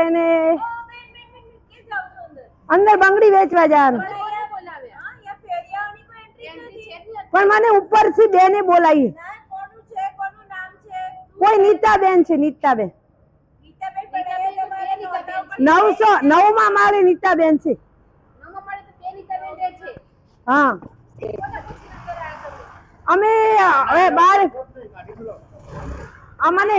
એને અંદર બંગડી વેચવા જવાનું પણ મને ઉપરથી બેને બોલાવી. કોઈ નીતાબેન છે, નીતાબેન. નવસો, નવમાં મારે નીતાબેન છે. હા. અમે બાર અમને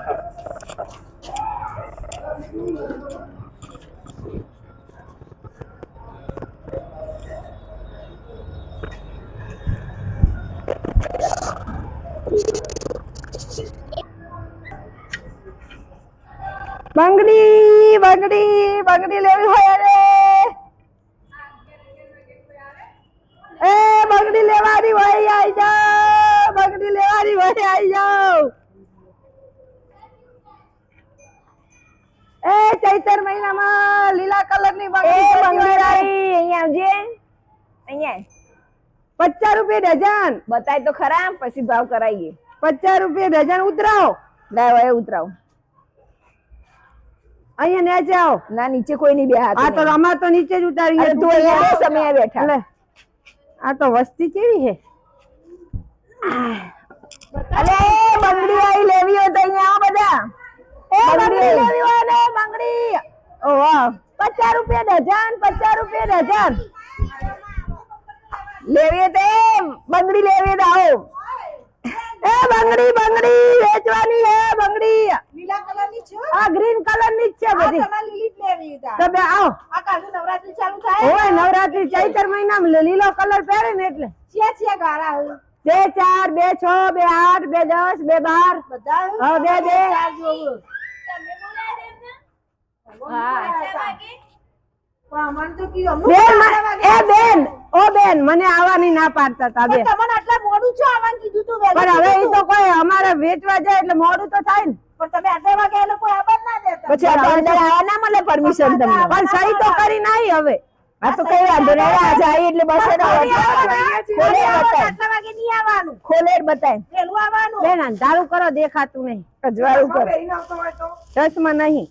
બંગડી બંગડી બંગડી લેવી હોય રે એ બંગડી લેવાની હોય આવી જાઓ. બંગડી લેવાની હોય આવી જાઓ. એ ચૈતર મહિનામાં લીલા કલરની બંગડી આવી અહીંયા આવજે. અહીંયા. પચાસ રૂપિયા ડઝન. બતાય તો ખરા પછી ભાવ કરાવીએ. પચાસ રૂપિયા ડઝન ઉતરાવો. લાવ એ ઉતરાવ. અહીંયા ના જાઓ. ના નીચે કોઈ નહીં બેહા આ તો અમાર તો નીચે જ ઉતારી અરે તું અહીંયા બે બેઠા. લે. આ તો વસ્તી કેવી હે અરે બંગડી આવી લેવી હોય તો અહીંયા આ બધા. એ બંગડી. લેવી હોય ને બંગડી. ઓ વાહ. પચાસ રૂપિયા ડઝન પચાસ રૂપિયા ડઝન. લેવી તો બંગડી લેવી દાવ તો આવો. એ બંગડી બંગડી વેચવાની હે બંગડી. લીલા કલરની છે? આ ગ્રીન કલરની જ છે બધી. આ લીલી જ લેવી હતા તો આવો. આ કાલે નવરાત્રી ચાલુ થાય? ઓય નવરાત્રી ચૈતર મહિનામાં લીલો કલર પહેરે ને એટલે. છે છે ગાળા હવે. બે ચાર બે છ બે આઠ બે દસ બે બાર. બધા હા, બે, બે. બેન ઓ બેન મને આવવાની ના પાડતા તા બેન. મોડું છો? આવવાનું કીધું તું પણ હવે એ તો કોઈ અમારે વેચવા જાય એટલે મોડું તો થાય ને. પણ તમે આટલા વાગે એ લોકો આવા ના દેતા? પછી આવવા ના મળે પરમિશન તમને. પણ સહી તો કરી નાઈ હવે. આ તો કઈ વાંધો નહીં. આ જાય એટલે બસ પણ ફરી આવવાના, ખોલે ફરી આવવાના, બતાય? આટલા વાગે નહીં આવવાનું. ખોલે બતાય. વહેલું આવવાનું. બેન અંધારું કરો દેખાતું નહીં. અજવાળું કરો. પહેરીને આવતો હોય તો. ચશ્મા નહીં.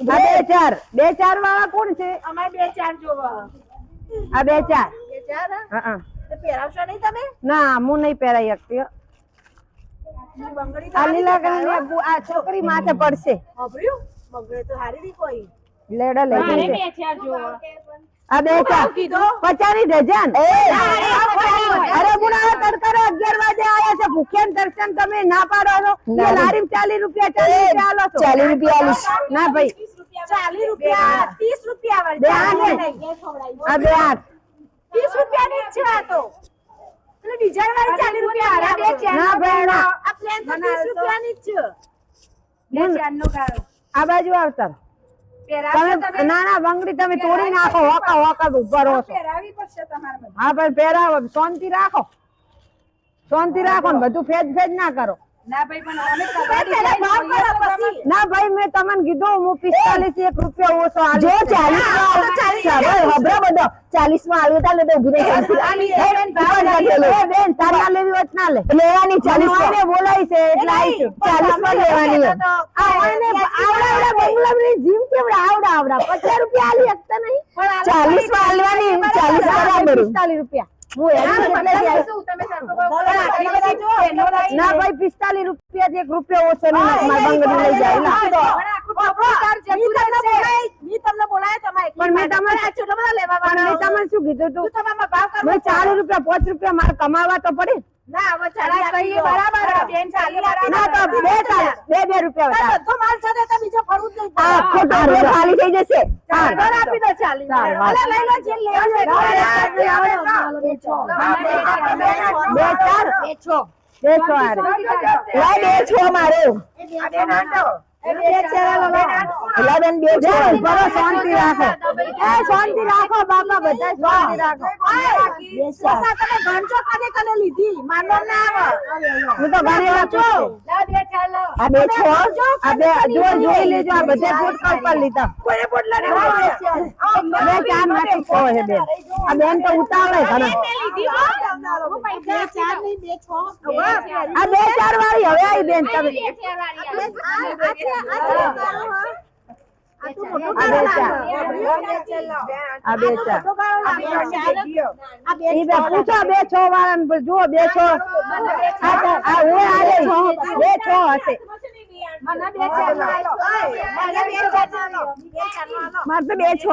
બે ચાર. બે ચાર વાળા કોણ છે? અમારે બે ચાર જોવા. આ બે ચાર. બે ચાર હા? હા. પહેરાવશો નહીં તમે? ના હું નહીં પહેરાઈ શકતી બંગડી આ લીલા કલરની આ છોકરી માથે પડશે. ખબર્યું બંગડી તો હારી નહીં કોઈ. લેડા લઈ જશે આ બે ચાર કીધું. ડઝન અરે બુડા તડકાના અગિયાર વાગે આયા છે. ભૂખ્યા દર્શન તમે ના પાડો છો. રૂપિયા ચાલીસ રૂપિયા આલો છો. ચાલીસ રૂપિયા આલીશ. ના ભાઈ. રૂપિયા ત્રીસ રૂપિયા વળી. બે આઠ આ બે આઠ ત્રીસ રૂપિયાની જ છે આ તો. એટલે ડિઝાઇન વાળી ચાલીસ રૂપિયા બે ચાર ના ભાઈ આ પ્લેન તો ત્રીસ રૂપિયાની જ છે. બે ચાર નો ગાળો. આ બાજુ આવતા તમે તમે ના ના બંગડી તમે તોડી નાખો હોકા હોકા ઊભા રહો પહેરાવી પડશે તમારે હા પણ પહેરાવો શાંતિ રાખો. શાંતિ રાખો ને બધું ફેજ ફેજ ના કરો. ના ભાઈ પણ અમે ના મેં તમને કીધું હું પિસ્તાલીસ એક રૂપિયા ઓછો. જો માં હબરા બધો. માં તો ઊભી રહી બેન, ના લેવી હોત ના લે. લેવાની ચાલીસ હું આને બોલાવી છે એટલે માં લેવાની આ ઓયને આવડા આવડા બંગલાની જીમ કેવડા આવડા આવડા. પચાસ રૂપિયા આલી શકતા નહીં. ચાલીસમાં આલવાની બરાબર રૂપિયા. હું આવી. ના ભાઈ પિસ્તાલીસ રૂપિયા એક રૂપિયા ઓછો બંગડી લઈ જાય. ભાવ ચાલીસ રૂપિયા પાંચ રૂપિયા મારે કમાવા તો પડે. ના હવે ચાલી બરાબર. બેન ચાલી ના તો બે ચાલીસ બે બે રૂપિયા વધારે. બધો માલ છે તો બીજો ફરવું જ નહીં. આ ખોટું આ ખાલી થઈ જશે. ચાલ, ઘર આપી દો ચાલી. ચાલ, લઈ લો જે લેવો બે ચાર. બે છો. બે છો હારે. બે છો મારે. બેન બે છો બરો શાંતિ રાખો. એ શાંતિ રાખો બાપા બધા શાંતિ રાખો. પાછા તમે ગણજો કને કને લીધી? માનવા ના આવે. હું તો ઘણી વાર આ બે છો. આ બે જોઈ જોઈ લેજો આ બધા લીધા. કોઈને પોટલા ને બે ચાર હે આ બેન તો ઉતાવળે ઘણા. બે ચાર નહીં બે છ. આ બે ચાર વાળી હવે આવી બેન તમે. આ બે છ પણ જુઓ બે છ. બે છ હશે મારે તો બે છ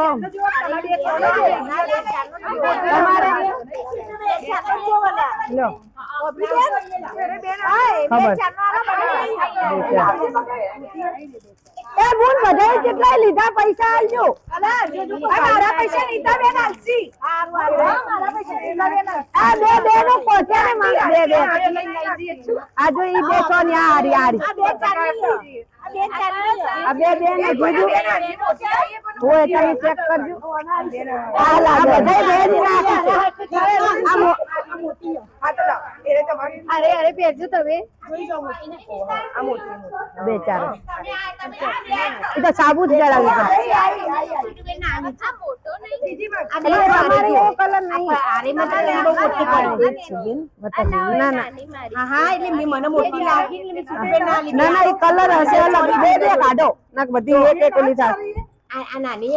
લો એ બોલ બધાએ કેટલા લીધા પૈસા આલજો આ બે બે નો ઈ બે ને આ હારી આ બે આ છે આ અરે અરે પહેરજો તમે. બે ચાર એ તો સાબુ જ જડાવી કલર ના ના. હા એટલે મેં મને મોટી લાગી એટલે મેં સુપર ના લીધી. ના ના એ કલર હશે અલગ. બે બે કાઢો. નાક બધી એક એક ઓલી થાય આ આ નાની.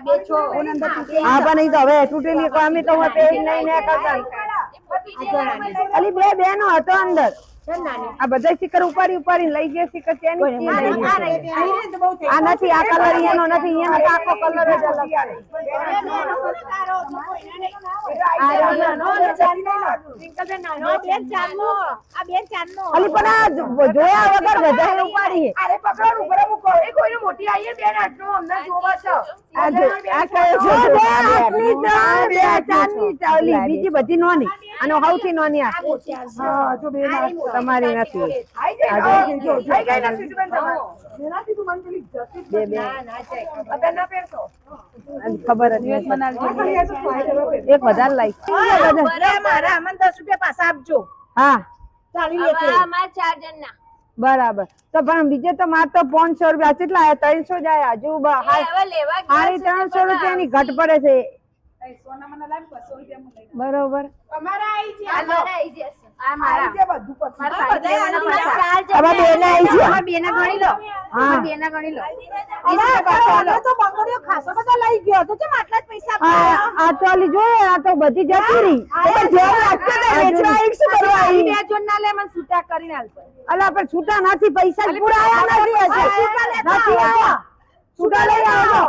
હા પણ ઈ તો હવે તૂટેલી કામી તો હું પેજ નહીં ને કરતા. અલી બે બેનો હતો અંદર. આ બધા સ્ટીકર ઉપાડી ઉપાડી લઈ ગયા સ્ટીકર તેની ચી લઈ ગયા છે. આ નથી આ કલર એનો નથી એનો આખો કલર જ અલગ. અલી પણ જોયા વગર વધારે ઉપાડી અરે પકડો ઉપર મૂકો. એ કોઈને મોટી આઈએ બેન આટલું અમને જોવા છો. બીજી બધી નોની અને સૌથી નોની તમારી નથી ના ના ખબર એક વધારે લાઈ મારા અમને દસ રૂપિયા પાછા આપજો હા ચાલી લેશે બરાબર. તો પણ બીજે તો માત્ર તો પાંચસો રૂપિયા કેટલા આયા? ત્રણસો જ આયા? હજુ સાડી ત્રણસો રૂપિયાની ઘટ પડે છે. બરોબર. અમારા આવી છે. આ બેના ગણી લો. હા. બેના ગણી લો. અમે તો બંગડીઓ ખાસો બધા લઈ ગયો તો કેમ આટલા જ પૈસા આ આ તો ઓલી જોઈએ આ તો બધી જતી રહી. છૂટા કરીને અલા પણ છૂટા નથી પૈસા પૂરા નથી આવ્યા છૂટા લઈ આવો.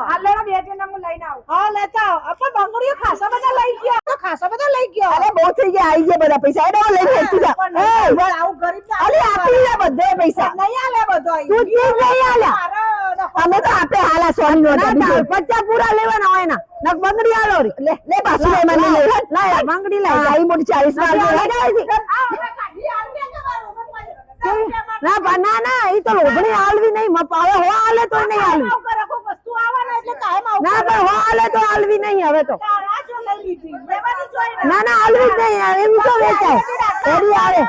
બે જોન હું લઈને આવું. હા લેતા આવો. પણ બંગડીઓ ખાસા બધા લઈ ગયો. ખાસો બધો લઈ ગયો અરે બહુ થઈ ગયા આવી ગયા બધા પૈસા એ લઈ વેચી જા એ, નહીં, આવું ગરીબ ના અલી આપી લે બધે પૈસા નહીં આલે બધો તું જ નહીં આલે અમે તો આપે હાલા સોન નો પચાસ પૂરા લેવાના હોય ના નક બંગડી આલો લે લે પાછું લે મને લે લે બંગડી લઈ આઈ મોટી 40 માં આવી ના ના ના એ તો લોભણી આલવી નહીં મપાવે હો આલે તો નહીં આલવી ના પણ હો આલે તો આલવી નહીં હવે તો ને ના ના આલવી જ નહીં એમ તો વેચાય? એવી આવે.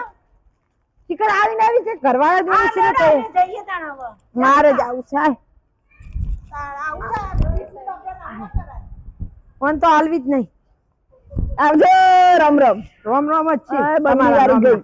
શિખર આવીને આવી છે ઘરવાળા જોડે છે ને તો. જઈએ તાણ હવે. મારે જ આવું છે ફોન તો આલવી જ નહીં. આવજો રામ રામ. રામ રામ જ છે તમારા રામ રામ.